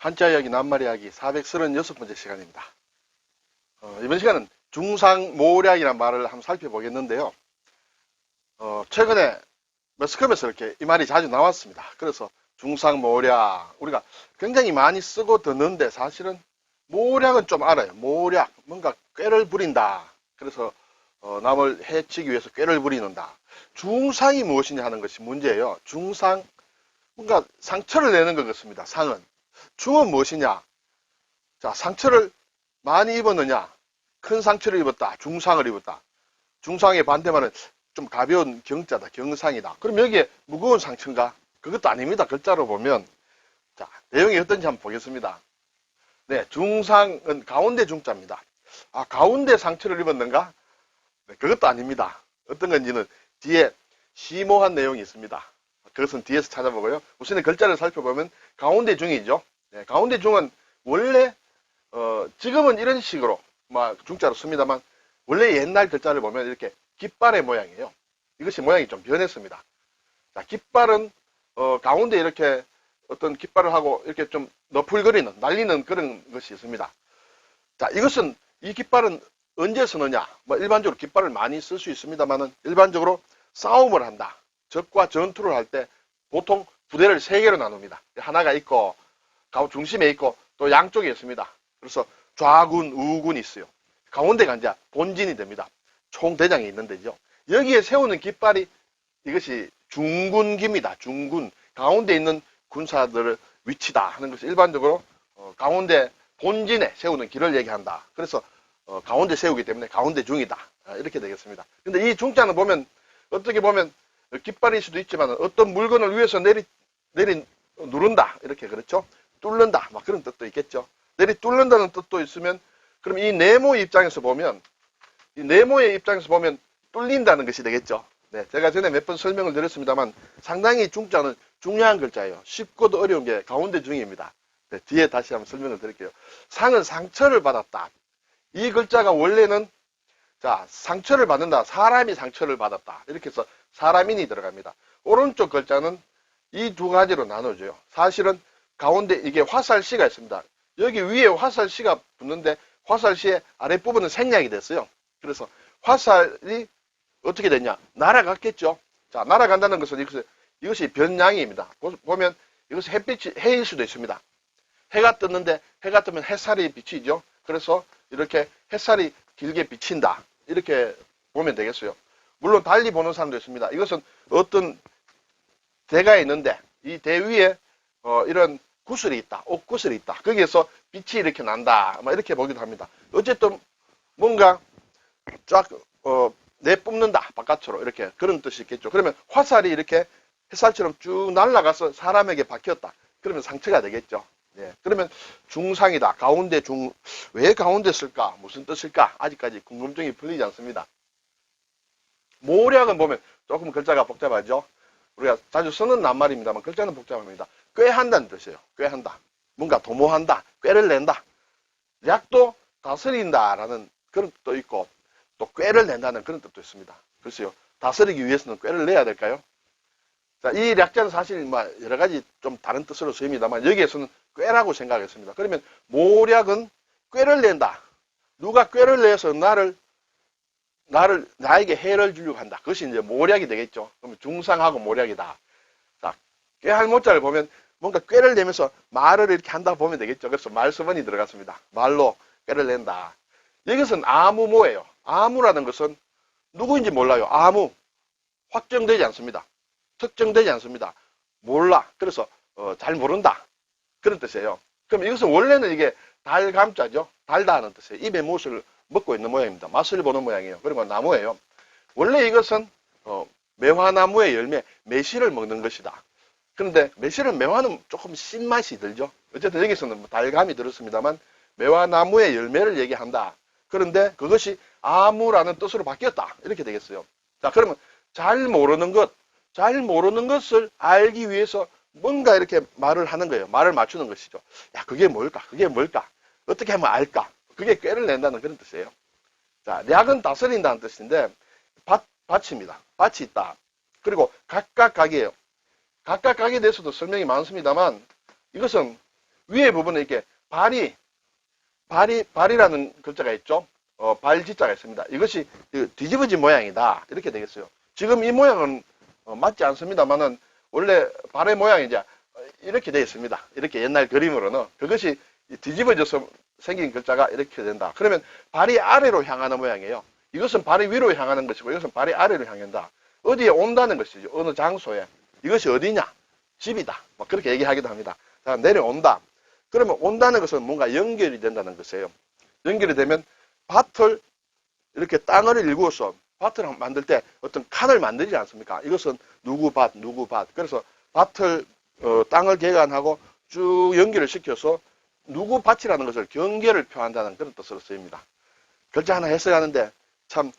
한자 이야기 낱말 이야기 436번째 시간입니다. 어, 이번 시간은 중상모략이라는 말을 한번 살펴보겠는데요. 어, 최근에 매스컴에서 이렇게 이 말이 자주 나왔습니다. 그래서 중상모략 우리가 굉장히 많이 쓰고 듣는데 사실은 모략은 좀 알아요. 모략 뭔가 꾀를 부린다. 그래서 어, 남을 해치기 위해서 꾀를 부리는다. 중상이 무엇이냐 하는 것이 문제예요. 중상 뭔가 상처를 내는 것 같습니다. 상은 중은 무엇이냐? 자 상처를 많이 입었느냐? 큰 상처를 입었다. 중상을 입었다. 중상의 반대말은 좀 가벼운 경자다. 경상이다. 그럼 여기에 무거운 상처인가? 그것도 아닙니다. 글자로 보면 자 내용이 어떤지 한번 보겠습니다. 네, 중상은 가운데 중자입니다. 아 가운데 상처를 입었는가? 네, 그것도 아닙니다. 어떤 건지는 뒤에 심오한 내용이 있습니다. 그것은 뒤에서 찾아보고요. 우선은 글자를 살펴보면 가운데 중이죠. 네, 가운데 중은 원래 어, 지금은 이런 식으로 막 중자로 씁니다만 원래 옛날 글자를 보면 이렇게 깃발의 모양이에요. 이것이 모양이 좀 변했습니다. 자, 깃발은 어, 가운데 이렇게 어떤 깃발을 하고 이렇게 좀 너풀거리는 날리는 그런 것이 있습니다. 자, 이것은 이 깃발은 언제 쓰느냐? 뭐 일반적으로 깃발을 많이 쓸 수 있습니다만은 일반적으로 싸움을 한다. 적과 전투를 할 때 보통 부대를 세 개로 나눕니다. 하나가 있고 가운 중심에 있고 또 양쪽에 있습니다. 그래서 좌군, 우군이 있어요. 가운데가 이제 본진이 됩니다. 총대장이 있는 데죠. 여기에 세우는 깃발이 이것이 중군기입니다. 중군. 가운데 있는 군사들의 위치다 하는 것이 일반적으로 어, 가운데 본진에 세우는 길을 얘기한다. 그래서 어, 가운데 세우기 때문에 가운데 중이다. 아, 이렇게 되겠습니다. 근데 이 중자는 보면 어떻게 보면 깃발일 수도 있지만 어떤 물건을 위해서 내리 내리 누른다 이렇게 그렇죠 뚫는다. 막 그런 뜻도 있겠죠. 내리 뚫는다는 뜻도 있으면 그럼 이 네모 입장에서 보면 이 네모의 입장에서 보면 뚫린다는 것이 되겠죠. 네 제가 전에 몇 번 설명을 드렸습니다만 상당히 중자는 중요한 글자예요. 쉽고도 어려운 게 가운데 중입니다. 네, 뒤에 다시 한번 설명을 드릴게요. 상은 상처를 받았다. 이 글자가 원래는 자 상처를 받는다. 사람이 상처를 받았다. 이렇게 해서 사람인이 들어갑니다. 오른쪽 글자는 이 두 가지로 나눠져요. 사실은 가운데 이게 화살씨가 있습니다. 여기 위에 화살씨가 붙는데 화살씨의 아랫부분은 생략이 됐어요. 그래서 화살이 어떻게 됐냐? 날아갔겠죠. 자, 날아간다는 것은 이것이, 이것이 변량입니다. 보- 보면 이것이 햇빛이 해일 수도 있습니다. 해가 떴는데 해가 뜨면 햇살이 비치죠. 그래서 이렇게 햇살이 길게 비친다. 이렇게 보면 되겠어요. 물론 달리 보는 사람도 있습니다. 이것은 어떤 대가 있는데 이 대 위에 어, 이런 구슬이 있다. 옥구슬이 있다. 거기에서 빛이 이렇게 난다. 막 이렇게 보기도 합니다. 어쨌든 뭔가 쫙 어, 내뿜는다. 바깥으로 이렇게 그런 뜻이 있겠죠. 그러면 화살이 이렇게 햇살처럼 쭉 날아가서 사람에게 박혔다. 그러면 상처가 되겠죠. 예. 그러면 중상이다. 가운데 중, 왜 가운데 쓸까? 무슨 뜻일까? 아직까지 궁금증이 풀리지 않습니다. 모략은 보면 조금 글자가 복잡하죠. 우리가 자주 쓰는 낱말입니다만 글자는 복잡합니다. 꾀한다는 뜻이에요. 꾀한다. 뭔가 도모한다. 꾀를 낸다. 약도 다스린다라는 그런 뜻도 있고 또 꾀를 낸다는 그런 뜻도 있습니다. 글쎄요. 다스리기 위해서는 꾀를 내야 될까요? 자, 이 약자는 사실 뭐 여러 가지 좀 다른 뜻으로 쓰입니다만 여기에서는 꾀라고 생각했습니다. 그러면 모략은 꾀를 낸다. 누가 꾀를 내서 나를 나를 나에게 해를 주려고 한다. 그것이 이제 모략이 되겠죠. 중상하고 모략이다. 자, 꾀할 모자를 보면 뭔가 꾀를 내면서 말을 이렇게 한다 보면 되겠죠. 그래서 말서번이 들어갔습니다. 말로 꾀를 낸다. 여기서는 아무 모예요. 아무라는 것은 누구인지 몰라요. 아무 확정되지 않습니다. 특정되지 않습니다. 몰라. 그래서 어, 잘 모른다. 그런 뜻이에요. 그럼 이것은 원래는 이게 달감자죠. 달다 하는 뜻이에요. 입에 무엇을 먹고 있는 모양입니다. 맛을 보는 모양이에요. 그리고 나무예요. 원래 이것은 어, 매화나무의 열매, 매실을 먹는 것이다. 그런데 매실은 매화는 조금 신맛이 들죠. 어쨌든 여기서는 뭐 달감이 들었습니다만 매화나무의 열매를 얘기한다. 그런데 그것이 아무라는 뜻으로 바뀌었다. 이렇게 되겠어요. 자, 그러면 잘 모르는 것, 잘 모르는 것을 알기 위해서 뭔가 이렇게 말을 하는 거예요. 말을 맞추는 것이죠. 야, 그게 뭘까? 그게 뭘까? 어떻게 하면 알까? 그게 꾀를 낸다는 그런 뜻이에요. 자, 략은 다스린다는 뜻인데, 밭, 밭입니다. 밭이 있다. 그리고 각각 각이에요. 각각 각에 대해서도 설명이 많습니다만, 이것은 위에 부분에 이렇게 발이, 발이, 발이라는 글자가 있죠. 어, 발지자가 있습니다. 이것이 그 뒤집어진 모양이다. 이렇게 되겠어요. 지금 이 모양은 어, 맞지 않습니다만은 원래 발의 모양이 이제 이렇게 되어 있습니다. 이렇게 옛날 그림으로는 그것이 이 뒤집어져서 생긴 글자가 이렇게 된다. 그러면 발이 아래로 향하는 모양이에요. 이것은 발이 위로 향하는 것이고 이것은 발이 아래로 향한다. 어디에 온다는 것이죠. 어느 장소에. 이것이 어디냐? 집이다. 뭐 그렇게 얘기하기도 합니다. 자, 내려온다. 그러면 온다는 것은 뭔가 연결이 된다는 것이에요. 연결이 되면 밭을 이렇게 땅을 일구어서 밭을 만들 때 어떤 칸을 만들지 않습니까? 이것은 누구 밭, 누구 밭. 그래서 밭을 어, 땅을 개간하고 쭉 연결을 시켜서 누구 밭이라는 것을 경계를 표한다는 그런 뜻으로 쓰입니다. 글자 하나 해석하는데 참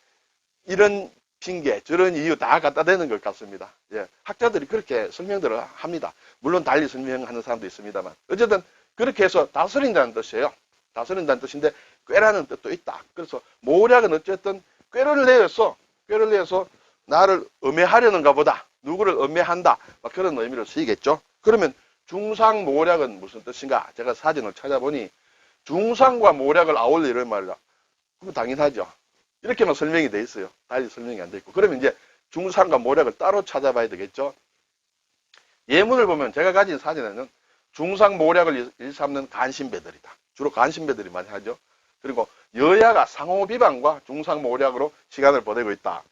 이런 핑계, 저런 이유 다 갖다 대는 것 같습니다. 예, 학자들이 그렇게 설명들을 합니다. 물론 달리 설명하는 사람도 있습니다만 어쨌든 그렇게 해서 다스린다는 뜻이에요. 다스린다는 뜻인데 꾀라는 뜻도 있다. 그래서 모략은 어쨌든 꾀를 내어서 꾀를 내어서 나를 음해하려는가 보다. 누구를 음해한다. 막 그런 의미로 쓰이겠죠. 그러면 중상 모략은 무슨 뜻인가? 제가 사진을 찾아보니 중상과 모략을 아울리는 말이다. 그럼 당연하죠. 이렇게만 설명이 돼 있어요. 달리 설명이 안 돼 있고. 그러면 이제 중상과 모략을 따로 찾아봐야 되겠죠. 예문을 보면 제가 가진 사진에는 중상 모략을 일- 일삼는 간신배들이다. 주로 간신배들이 많이 하죠. 그리고 여야가 상호 비방과 중상 모략으로 시간을 보내고 있다.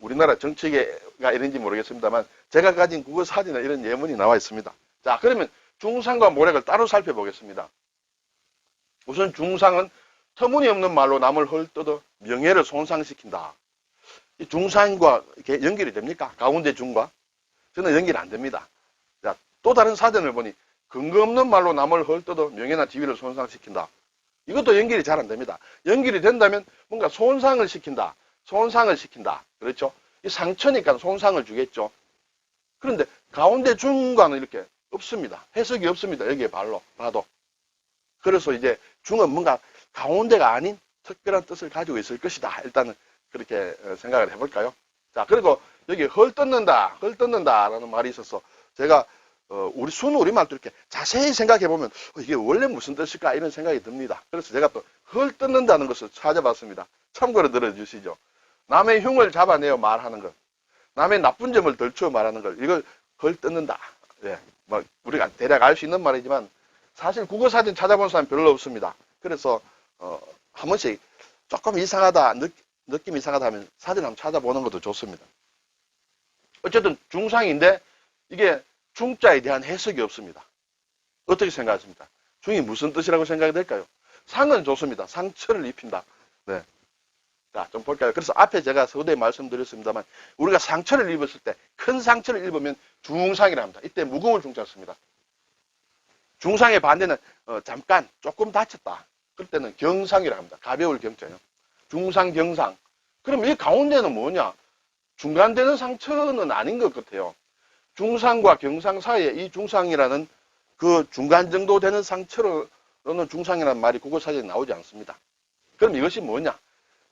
우리나라 정치계가 이런지 모르겠습니다만 제가 가진 국어 사진에 이런 예문이 나와 있습니다. 자, 그러면 중상과 모략을 따로 살펴보겠습니다. 우선 중상은 터무니없는 말로 남을 헐뜯어 명예를 손상시킨다. 이 중상과 이렇게 연결이 됩니까? 가운데 중과? 저는 연결이 안 됩니다. 자, 또 다른 사전을 보니 근거 없는 말로 남을 헐뜯어 명예나 지위를 손상시킨다. 이것도 연결이 잘 안 됩니다. 연결이 된다면 뭔가 손상을 시킨다. 손상을 시킨다. 그렇죠? 이 상처니까 손상을 주겠죠. 그런데 가운데 중과는 이렇게 없습니다. 해석이 없습니다. 여기에 발로 봐도. 그래서 이제 중은 뭔가 가운데가 아닌 특별한 뜻을 가지고 있을 것이다. 일단은 그렇게 어, 생각을 해볼까요? 자, 그리고 여기 헐 뜯는다, 헐 뜯는다라는 말이 있어서 제가 어, 우리 순 우리말도 이렇게 자세히 생각해 보면 어, 이게 원래 무슨 뜻일까 이런 생각이 듭니다. 그래서 제가 또 헐 뜯는다는 것을 찾아봤습니다. 참고로 들어주시죠. 남의 흉을 잡아내어 말하는 것, 남의 나쁜 점을 덜추어 말하는 것, 이걸 헐 뜯는다. 예, 뭐 우리가 대략 알 수 있는 말이지만 사실 국어 사진 찾아본 사람 별로 없습니다. 그래서 어, 한 번씩 조금 이상하다, 느, 느낌 이상하다 하면 사진 한번 찾아보는 것도 좋습니다. 어쨌든 중상인데 이게 중자에 대한 해석이 없습니다. 어떻게 생각하십니까? 중이 무슨 뜻이라고 생각이 될까요? 상은 좋습니다. 상처를 입힌다. 네. 자, 좀 볼까요? 그래서 앞에 제가 서두에 말씀드렸습니다만 우리가 상처를 입었을 때 큰 상처를 입으면 중상이라 합니다. 이때 무거운 중자 씁니다. 중상의 반대는 어, 잠깐 조금 다쳤다. 그럴 때는 경상이라 합니다. 가벼울 경자요. 중상, 경상. 그럼 이 가운데는 뭐냐? 중간되는 상처는 아닌 것 같아요. 중상과 경상 사이에 이 중상이라는 그 중간 정도 되는 상처로는 중상이라는 말이 국어 사전에 나오지 않습니다. 그럼 이것이 뭐냐?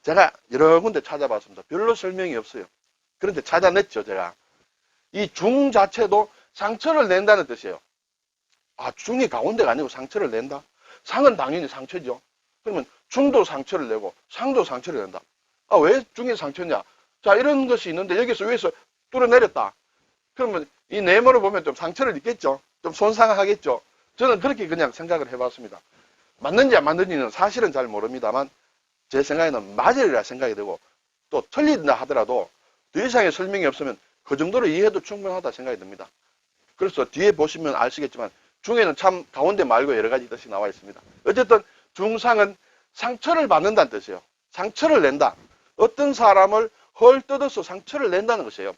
제가 여러 군데 찾아봤습니다. 별로 설명이 없어요. 그런데 찾아냈죠, 제가. 이 중 자체도 상처를 낸다는 뜻이에요. 아, 중이 가운데가 아니고 상처를 낸다? 상은 당연히 상처죠. 그러면 중도 상처를 내고 상도 상처를 낸다. 아, 왜 중이 상처냐? 자, 이런 것이 있는데 여기서 위에서 뚫어내렸다. 그러면 이 네모를 보면 좀 상처를 입겠죠. 좀 손상하겠죠. 저는 그렇게 그냥 생각을 해봤습니다. 맞는지 안 맞는지는 사실은 잘 모릅니다만 제 생각에는 맞으리라 생각이 되고 또 틀린다 하더라도 더 이상의 설명이 없으면 그 정도로 이해해도 충분하다 생각이 듭니다. 그래서 뒤에 보시면 아시겠지만 중에는 참 가운데 말고 여러 가지 뜻이 나와 있습니다. 어쨌든 중상은 상처를 받는다는 뜻이에요. 상처를 낸다. 어떤 사람을 헐 뜯어서 상처를 낸다는 것이에요.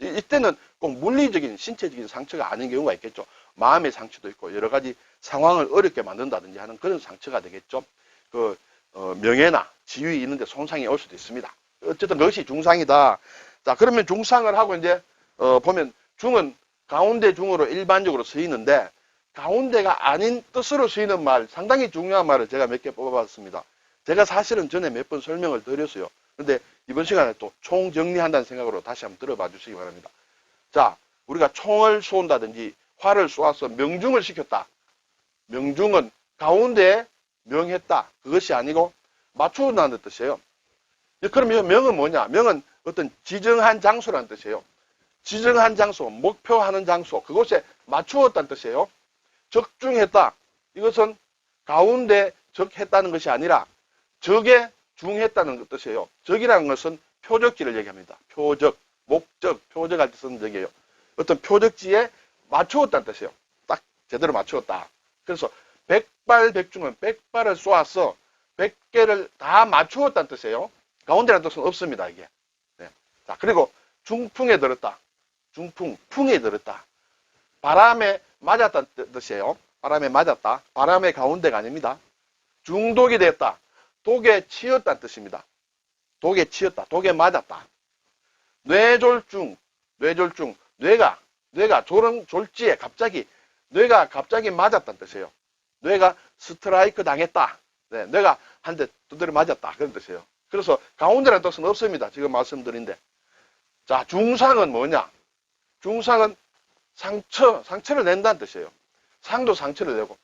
이- 이때는 꼭 물리적인 신체적인 상처가 아닌 경우가 있겠죠. 마음의 상처도 있고 여러 가지 상황을 어렵게 만든다든지 하는 그런 상처가 되겠죠. 그 어, 명예나 지위 있는데 손상이 올 수도 있습니다. 어쨌든 그것이 중상이다. 자 그러면 중상을 하고 이제 어, 보면 중은 가운데 중으로 일반적으로 쓰이는데 가운데가 아닌 뜻으로 쓰이는 말 상당히 중요한 말을 제가 몇 개 뽑아봤습니다. 제가 사실은 전에 몇 번 설명을 드렸어요. 근데 이번 시간에 또 총 정리한다는 생각으로 다시 한번 들어봐 주시기 바랍니다. 자, 우리가 총을 쏜다든지 활을 쏘아서 명중을 시켰다. 명중은 가운데 명했다. 그것이 아니고 맞추다는 뜻이에요. 그러면 명은 뭐냐? 명은 어떤 지정한 장소라는 뜻이에요. 지정한 장소, 목표하는 장소, 그곳에 맞추었다는 뜻이에요. 적중했다. 이것은 가운데 적했다는 것이 아니라 적에 중했다는 뜻이에요. 적이라는 것은 표적지를 얘기합니다. 표적, 목적, 표적할 때 쓰는 적이에요. 어떤 표적지에 맞추었다는 뜻이에요. 딱 제대로 맞추었다. 그래서 백발백중은 백발을 쏘아서 백개를 다 맞추었다는 뜻이에요. 가운데라는 뜻은 없습니다, 이게. 네. 자, 그리고 중풍에 들었다. 중풍, 풍에 들었다. 바람에 맞았다는 뜻- 뜻이에요. 바람에 맞았다. 바람의 가운데가 아닙니다. 중독이 됐다. 독에 치였다는 뜻입니다. 독에 치였다. 독에 맞았다. 뇌졸중, 뇌졸중, 뇌가, 뇌가 졸음, 졸지에 갑자기, 뇌가 갑자기 맞았다는 뜻이에요. 뇌가 스트라이크 당했다. 네, 뇌가 한 대 두드려 맞았다. 그런 뜻이에요. 그래서 가운데라는 뜻은 없습니다. 지금 말씀드린데. 자, 중상은 뭐냐? 중상은 상처, 상처를 낸다는 뜻이에요. 상도 상처를 내고,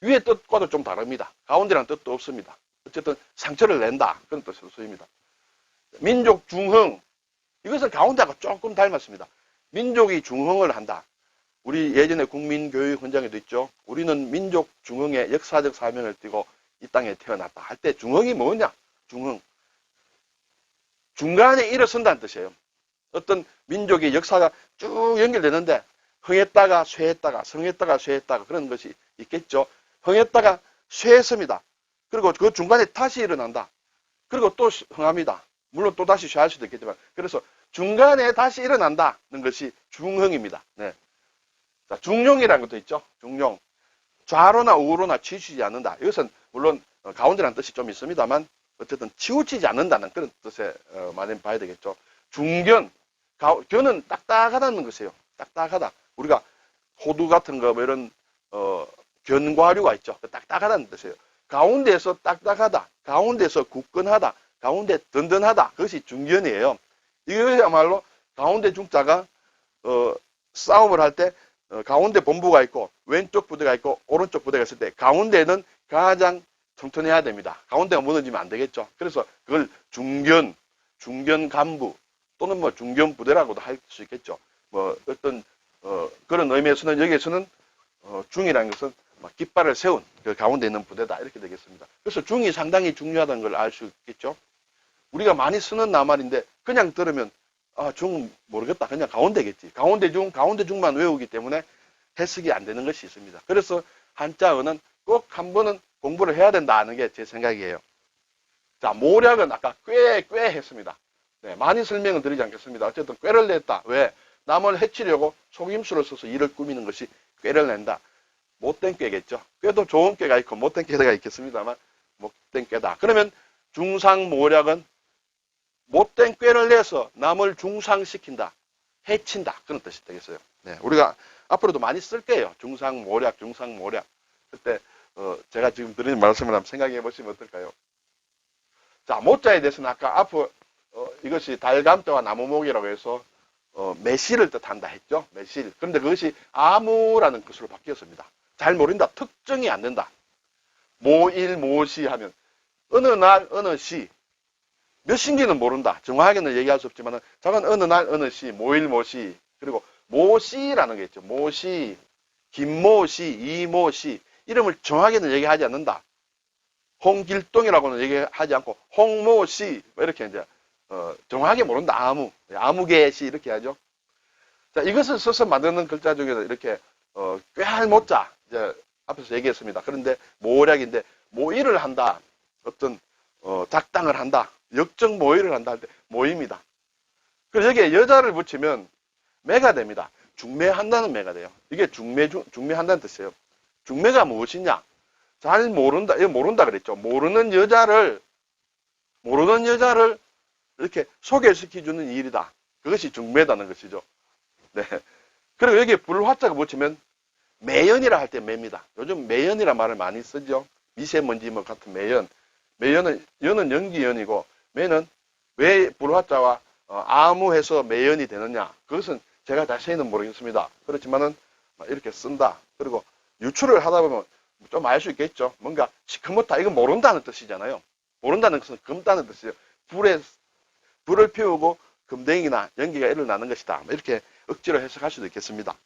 위의 뜻과도 좀 다릅니다. 가운데라는 뜻도 없습니다. 어쨌든 상처를 낸다. 그런 뜻으로 쓰입니다. 민족 중흥. 이것은 가운데하고 조금 닮았습니다. 민족이 중흥을 한다. 우리 예전에 국민교육 헌장에도 있죠. 우리는 민족 중흥의 역사적 사명을 띠고 이 땅에 태어났다. 할 때 중흥이 뭐냐? 중흥. 중간에 일어선다는 뜻이에요. 어떤 민족의 역사가 쭉 연결되는데 흥했다가 쇠했다가 성했다가 쇠했다가 그런 것이 있겠죠. 흥했다가 쇠했습니다. 그리고 그 중간에 다시 일어난다. 그리고 또 흥합니다. 물론 또 다시 쇠할 수도 있겠지만 그래서 중간에 다시 일어난다는 것이 중흥입니다. 네. 자, 중용이라는 것도 있죠. 중용. 좌로나 우로나 치우치지 않는다. 이것은 물론 어, 가운데라는 뜻이 좀 있습니다만 어쨌든 치우치지 않는다는 그런 뜻에 어, 많이 봐야 되겠죠. 중견. 가, 견은 딱딱하다는 것이에요. 딱딱하다. 우리가 호두 같은 거, 뭐 이런, 어, 견과류가 있죠. 그 딱딱하다는 뜻이에요. 가운데에서 딱딱하다. 가운데서 굳건하다. 가운데 든든하다. 그것이 중견이에요. 이거야말로 가운데 중자가, 어, 싸움을 할 때, 어, 가운데 본부가 있고, 왼쪽 부대가 있고, 오른쪽 부대가 있을 때, 가운데는 가장 튼튼해야 됩니다. 가운데가 무너지면 안 되겠죠. 그래서 그걸 중견, 중견 간부, 또는 뭐 중견 부대라고도 할 수 있겠죠. 뭐 어떤 어, 그런 의미에서는 여기에서는 어, 중이라는 것은 막 깃발을 세운 그 가운데 있는 부대다 이렇게 되겠습니다. 그래서 중이 상당히 중요하다는 걸 알 수 있겠죠. 우리가 많이 쓰는 나말인데 그냥 들으면 아, 중 모르겠다. 그냥 가운데겠지. 가운데 중, 가운데 중만 외우기 때문에 해석이 안 되는 것이 있습니다. 그래서 한자어는 꼭 한 번은 공부를 해야 된다는 게 제 생각이에요. 자, 모략은 아까 꽤, 꽤 했습니다. 네, 많이 설명은 드리지 않겠습니다. 어쨌든 꾀를 냈다. 왜? 남을 해치려고 속임수를 써서 일을 꾸미는 것이 꾀를 낸다. 못된 꾀겠죠. 꾀도 좋은 꾀가 있고 못된 꾀가 있겠습니다만 못된 꾀다. 그러면 중상모략은 못된 꾀를 내서 남을 중상시킨다. 해친다. 그런 뜻이 되겠어요. 네, 우리가 앞으로도 많이 쓸 거예요. 중상모략, 중상모략. 그때 어, 제가 지금 드리는 말씀을 한번 생각해 보시면 어떨까요? 자, 모자에 대해서는 아까 앞으로 어, 이것이 달감자와 나무목이라고 해서 어, 매실을 뜻한다 했죠. 매실. 그런데 그것이 아무라는 뜻으로 바뀌었습니다. 잘 모른다. 특정이 안 된다. 모일, 모시 하면 어느 날, 어느 시. 몇 신기는 모른다. 정확하게는 얘기할 수 없지만 작은 어느 날, 어느 시, 모일, 모시. 그리고 모시라는 게 있죠. 모시, 김모시, 이모시. 이름을 정확하게는 얘기하지 않는다. 홍길동이라고는 얘기하지 않고 홍모시 뭐 이렇게 이제 어, 정확하게 모른다. 아무. 아무개시 이렇게 하죠. 자, 이것을 써서 만드는 글자 중에서 이렇게 어, 꾀할 모자 이제 앞에서 얘기했습니다. 그런데 모략인데 모의를 한다. 어떤 어, 작당을 한다. 역적 모의를 한다 할 때 모입니다. 그래서 여기에 여자를 붙이면 매가 됩니다. 중매한다는 매가 돼요. 이게 중매 중, 중매한다는 뜻이에요. 중매가 무엇이냐? 잘 모른다. 이거 모른다 그랬죠. 모르는 여자를 모르는 여자를 이렇게 소개시켜주는 일이다. 그것이 중매다는 것이죠. 네. 그리고 여기에 불화자가 붙이면 매연이라 할 때 매입니다. 요즘 매연이라 말을 많이 쓰죠. 미세먼지 뭐 같은 매연. 매연은, 연은 연기연이고, 매는 왜 불화자와 어, 아무해서 매연이 되느냐. 그것은 제가 자세히는 모르겠습니다. 그렇지만은 이렇게 쓴다. 그리고 유출을 하다 보면 좀 알 수 있겠죠. 뭔가 시커멓다. 이건 모른다는 뜻이잖아요. 모른다는 것은 검다는 뜻이에요. 불에, 불을 피우고 금댕이나 연기가 일어나는 것이다. 뭐 이렇게 억지로 해석할 수도 있겠습니다.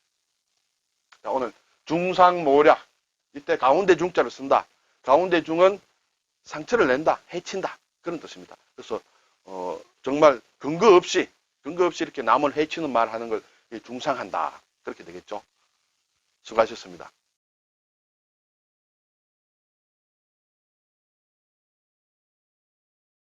자, 오늘 중상모략. 이때 가운데 중자를 쓴다. 가운데 중은 상처를 낸다. 해친다. 그런 뜻입니다. 그래서, 어, 정말 근거 없이, 근거 없이 이렇게 남을 해치는 말 하는 걸 중상한다. 그렇게 되겠죠. 수고하셨습니다.